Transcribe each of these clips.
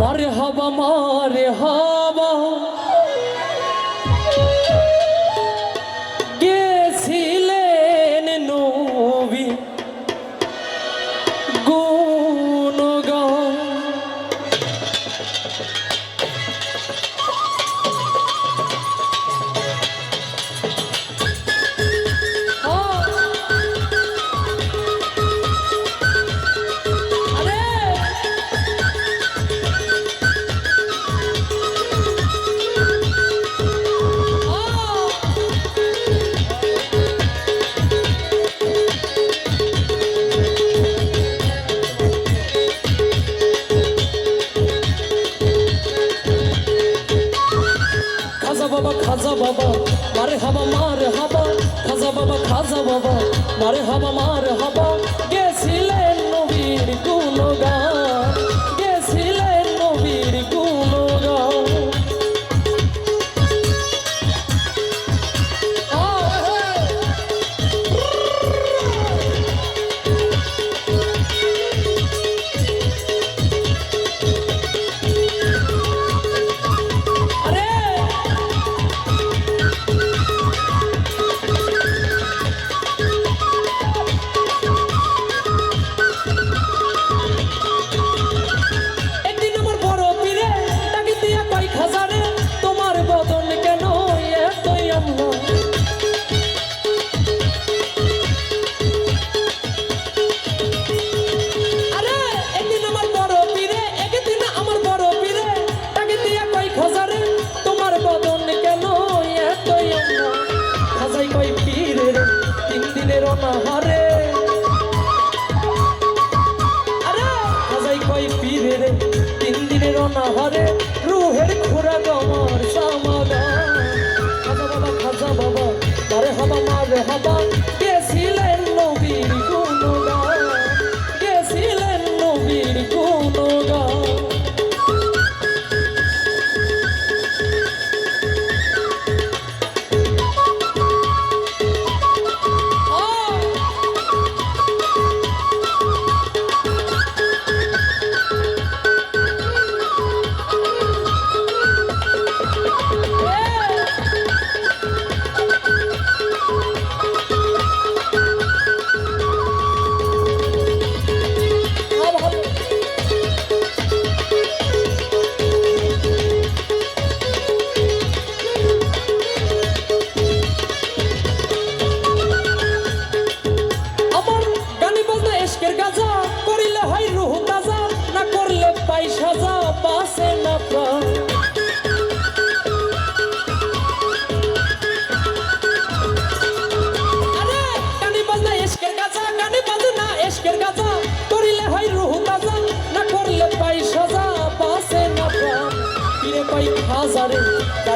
মারে হবা মারে হবা। বাজা বাবা মারে হাবা মারে হাবা। তিন দিনের অনাহারে। আরে আজাই কয় পীরে তিন দিনের অনাহারে। রুহের খোরা গম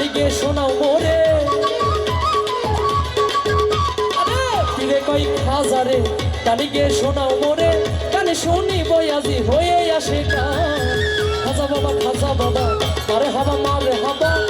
গালি শোনাও মোরে। ফিরে কই খাজারে গালি গে শোনাও মোরে। কানে শুনি বয়াজি হয়ে আসে কান। খাজা বাবা খাজা বাবা আরে হাবা, মারে হাবা।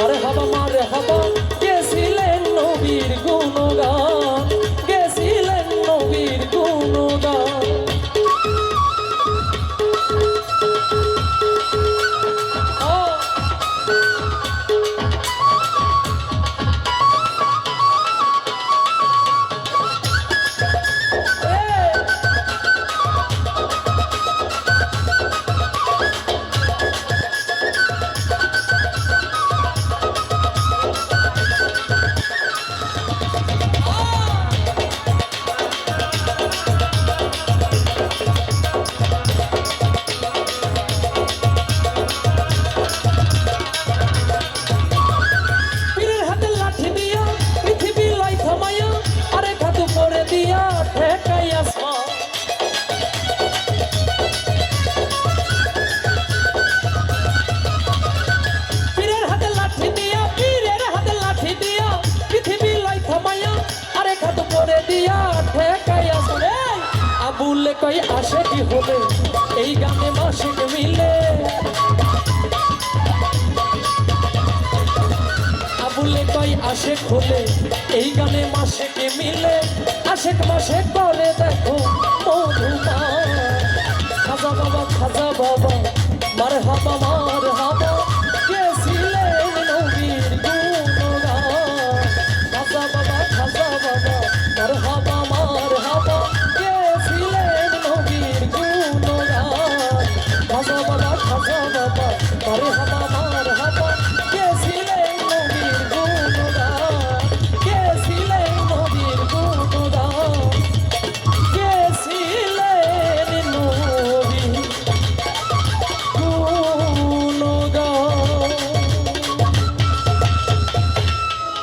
মারে হাবা মারে হাবা। আবুলে কই আসে কি হবে এই গানে মাসিক মিলে। আবুলে কই আশেক হলে এই গানে মাসে কে মিলে। আশেক মাসে করে দেখো মধুমা খাজা বাবা খাজা বাবা মার হাবা মার।